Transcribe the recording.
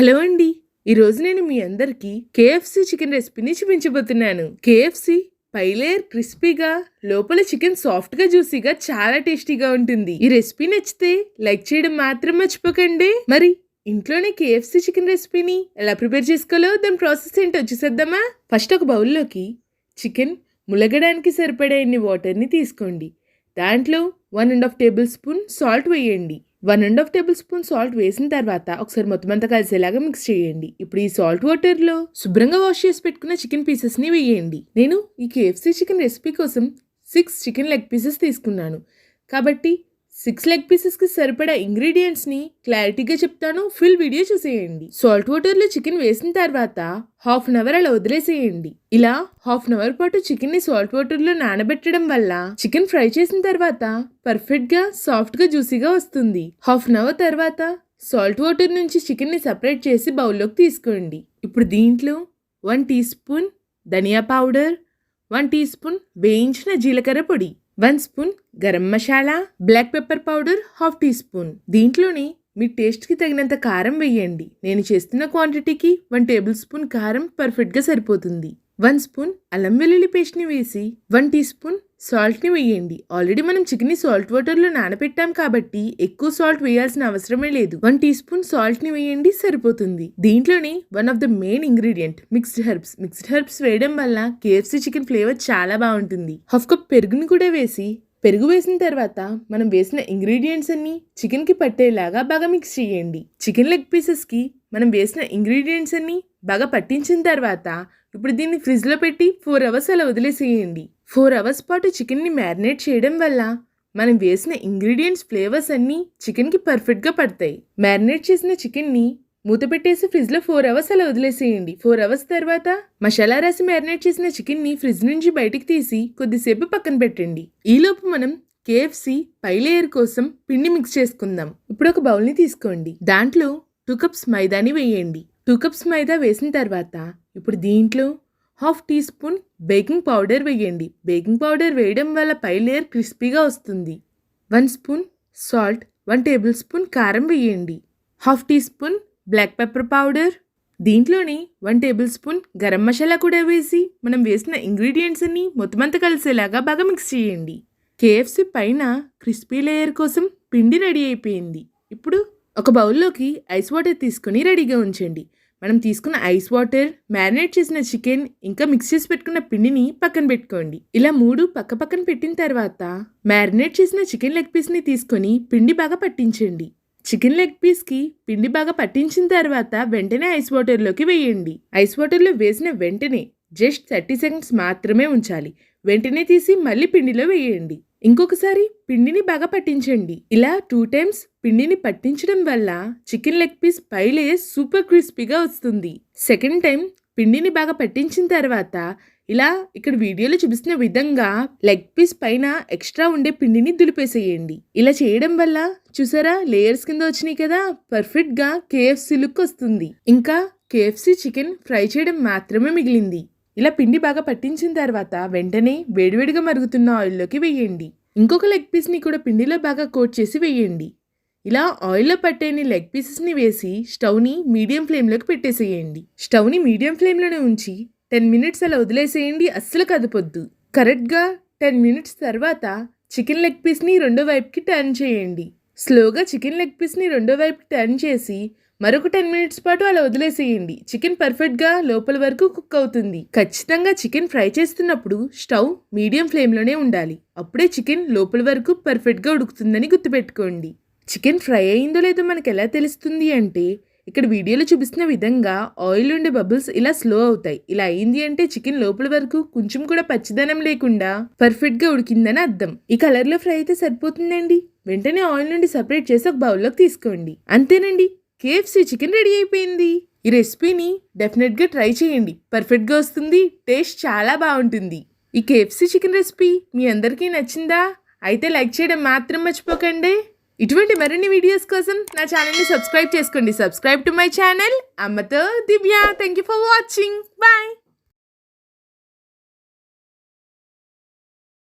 Hello అండి. ఈరోజు నేను మీ అందరికీ కేఎఫ్సి చికెన్ రెసిపీని చూపించబోతున్నాను. కేఎఫ్సి పైలేయర్ క్రిస్పీగా లోపల చికెన్ సాఫ్ట్గా జ్యూసీగా చాలా టేస్టీగా ఉంటుంది. ఈ రెసిపీ నచ్చితే లైక్ చేయడం మాత్రం మర్చిపోకండి. మరి ఇంట్లోనే కేఎఫ్సి చికెన్ రెసిపీని ఎలా ప్రిపేర్ చేసుకోవాలో దాని ప్రాసెస్ ఏంటో చూసేద్దామా? ఫస్ట్ ఒక బౌల్లోకి చికెన్ ములగడానికి సరిపడే వాటర్ని తీసుకోండి. దాంట్లో one and half tablespoon salt వేయండి. One and half tablespoon salt వేసిన తర్వాత ఒకసారి మొత్తం అంతా కలిసేలాగా మిక్స్ చేయండి. ఇప్పుడు ఈ సాల్ట్ వాటర్లో శుభ్రంగా వాష్ చేసి పెట్టుకున్న చికెన్ పీసెస్ని వేయండి. నేను ఈ కేఎఫ్సీ చికెన్ రెసిపీ కోసం సిక్స్ చికెన్ లెగ్ పీసెస్ తీసుకున్నాను. కాబట్టి సిక్స్ లెగ్ పీసెస్కి సరిపడా ఇంగ్రీడియంట్స్ని క్లారిటీగా చెప్తాను. ఫుల్ వీడియో చూసేయండి. సాల్ట్ వాటర్లో చికెన్ వేసిన తర్వాత హాఫ్ అన్ అవర్ అలా వదిలేసేయండి. ఇలా హాఫ్ అన్ అవర్ పాటు చికెన్ని సాల్ట్ వాటర్లో నానబెట్టడం వల్ల చికెన్ ఫ్రై చేసిన తర్వాత పర్ఫెక్ట్గా సాఫ్ట్గా జ్యూసీగా వస్తుంది. హాఫ్ అన్ అవర్ తర్వాత సాల్ట్ వాటర్ నుంచి చికెన్ని సపరేట్ చేసి బౌల్లోకి తీసుకోండి. ఇప్పుడు దీంట్లో వన్ టీ స్పూన్ ధనియా పౌడర్ వన్ టీ స్పూన్ వేయించిన జీలకర్ర పొడి one spoon garam masala black pepper powder half teaspoon. దీంట్లోని మీ టేస్ట్కి తగినంత కారం వేయండి. నేను చేస్తున్న క్వాంటిటీకి వన్ టేబుల్ స్పూన్ కారం పర్ఫెక్ట్గా సరిపోతుంది. వన్ స్పూన్ అల్లం వెల్లుల్లి పేస్ట్ని వేసి వన్ టీ స్పూన్ సాల్ట్ని వేయండి. ఆల్రెడీ మనం చికెన్ని సాల్ట్ వాటర్లో నానబెట్టాం కాబట్టి ఎక్కువ సాల్ట్ వేయాల్సిన అవసరమే లేదు. వన్ టీ స్పూన్ సాల్ట్ని వేయండి సరిపోతుంది. దీంట్లోనే one of the main ingredient mixed herbs. Mixed herbs వేయడం వల్ల కేఎఫ్సీ చికెన్ ఫ్లేవర్ చాలా బాగుంటుంది. హాఫ్ కప్ పెరుగుని కూడా వేసి పెరుగు వేసిన తర్వాత మనం వేసిన ఇంగ్రీడియంట్స్ అన్ని చికెన్కి పట్టేలాగా బాగా మిక్స్ చేయండి. చికెన్ లెగ్ పీసెస్కి మనం వేసిన ఇంగ్రీడియంట్స్ అన్ని బాగా పట్టించిన తర్వాత ఇప్పుడు దీన్ని ఫ్రిడ్జ్లో పెట్టి ఫోర్ అవర్స్ అలా వదిలేసేయండి. ఫోర్ అవర్స్ పాటు చికెన్ని మ్యారినేట్ చేయడం వల్ల మనం వేసిన ఇంగ్రీడియంట్స్ ఫ్లేవర్స్ అన్నీ చికెన్కి పర్ఫెక్ట్గా పడతాయి. మ్యారినేట్ చేసిన చికెన్ని మూత పెట్టేసి ఫ్రిడ్జ్లో ఫోర్ అవర్స్ అలా వదిలేసేయండి. ఫోర్ అవర్స్ తర్వాత మసాలా రాసి మ్యారినేట్ చేసిన చికెన్ని ఫ్రిడ్జ్ నుంచి బయటికి తీసి కొద్దిసేపు పక్కన పెట్టండి. ఈలోపు మనం కేఎఫ్సి పై లేయర్ కోసం పిండి మిక్స్ చేసుకుందాం. ఇప్పుడు ఒక బౌల్ని తీసుకోండి. దాంట్లో టూ కప్స్ మైదాని వేయండి. టూ కప్స్ మైదా వేసిన తర్వాత ఇప్పుడు దీంట్లో half teaspoon baking powder వేయండి. బేకింగ్ పౌడర్ వేయడం వల్ల పై లేయర్ క్రిస్పీగా వస్తుంది. One spoon salt one tablespoon కారం వేయండి. Half teaspoon black pepper powder దీంట్లోని one tablespoon garam masala కూడా వేసి మనం వేసిన ఇంగ్రీడియంట్స్ అన్ని మొత్తం అంతా కలిసేలాగా బాగా మిక్స్ చేయండి. కేఎఫ్సి పైన క్రిస్పీ లేయర్ కోసం పిండి రెడీ అయిపోయింది. ఇప్పుడు ఒక బౌల్లోకి ఐస్ వాటర్ తీసుకొని రెడీగా ఉంచండి. మనం తీసుకున్న ఐస్ వాటర్ మ్యారినేట్ చేసిన చికెన్ ఇంకా మిక్స్ చేసి పెట్టుకున్న పిండిని పక్కన పెట్టుకోండి. ఇలా మూడు పక్క పక్కన పెట్టిన తర్వాత మ్యారినేట్ చేసిన చికెన్ లెగ్ పీస్ని తీసుకొని పిండి బాగా పట్టించండి. చికెన్ లెగ్ పీస్కి పిండి బాగా పట్టించిన తర్వాత వెంటనే ఐస్ వాటర్లోకి వేయండి. ఐస్ వాటర్లో వేసిన వెంటనే జస్ట్ థర్టీ సెకండ్స్ మాత్రమే ఉంచాలి. వెంటనే తీసి మళ్ళీ పిండిలో వేయండి. ఇంకొకసారి పిండిని బాగా పట్టించండి. ఇలా టూ టైమ్స్ పిండిని పట్టించడం వల్ల చికెన్ లెగ్ పీస్ పై లేయర్ సూపర్ క్రిస్పీగా వస్తుంది. సెకండ్ టైం పిండిని బాగా పట్టించిన తర్వాత ఇలా ఇక్కడ వీడియోలో చూపిస్తున్న విధంగా లెగ్ పీస్ పైన ఎక్స్ట్రా ఉండే పిండిని దులిపేసేయండి. ఇలా చేయడం వల్ల చూసారా లేయర్స్ కింద వచ్చినాయి కదా పర్ఫెక్ట్గా లుక్ వస్తుంది. ఇంకా కేఎఫ్సి చికెన్ ఫ్రై చేయడం మాత్రమే మిగిలింది. ఇలా పిండి బాగా పట్టించిన తర్వాత వెంటనే వేడివేడిగా మరుగుతున్న ఆయిల్లోకి వేయండి. ఇంకొక లెగ్ పీస్ని కూడా పిండిలో బాగా కోట్ చేసి వేయండి. ఇలా ఆయిల్లో పట్టేని లెగ్ పీసెస్ని వేసి స్టవ్ని మీడియం ఫ్లేమ్లోకి పెట్టేసేయండి. స్టవ్ని మీడియం ఫ్లేమ్లోనే ఉంచి టెన్ మినిట్స్ అలా వదిలేసేయండి. అస్సలు కదపొద్దు. కరెక్ట్గా టెన్ మినిట్స్ తర్వాత చికెన్ లెగ్ పీస్ని రెండో వైపుకి టర్న్ చేయండి. స్లోగా చికెన్ లెగ్ పీస్ని రెండో వైపుకి టర్న్ చేసి మరొక టెన్ మినిట్స్ పాటు అలా వదిలేసేయండి. చికెన్ పర్ఫెక్ట్గా లోపల వరకు కుక్ అవుతుంది. ఖచ్చితంగా చికెన్ ఫ్రై చేస్తున్నప్పుడు స్టవ్ మీడియం ఫ్లేమ్లోనే ఉండాలి. అప్పుడే చికెన్ లోపల వరకు పర్ఫెక్ట్గా ఉడుకుతుందని గుర్తుపెట్టుకోండి. చికెన్ ఫ్రై అయిందో లేదో మనకు ఎలా తెలుస్తుంది అంటే ఇక్కడ వీడియోలో చూపిస్తున్న విధంగా ఆయిల్ ఉండే బబుల్స్ ఇలా స్లో అవుతాయి. ఇలా అయింది అంటే చికెన్ లోపల వరకు కొంచెం కూడా పచ్చిదనం లేకుండా పర్ఫెక్ట్గా ఉడికిందని అర్థం. ఈ కలర్లో ఫ్రై అయితే సరిపోతుందండి. వెంటనే ఆయిల్ నుండి సపరేట్ చేసి ఒక బౌల్లోకి తీసుకోండి. అంతేనండి? కేఎఫ్సీ చికెన్ రెడీ అయిపోయింది. ఈ రెసిపీని డెఫినెట్గా ట్రై చేయండి. పర్ఫెక్ట్గా వస్తుంది టేస్ట్ చాలా బాగుంటుంది. ఈ కేఎఫ్సీ చికెన్ రెసిపీ మీ అందరికీ నచ్చిందా? అయితే లైక్ చేయడం మాత్రం మర్చిపోకండి. ఇటువంటి మరిన్ని వీడియోస్ కోసం నా ఛానల్ని సబ్స్క్రైబ్ చేసుకోండి. Subscribe to my channel. అమ్మతో Divya. Thank you for watching. Bye.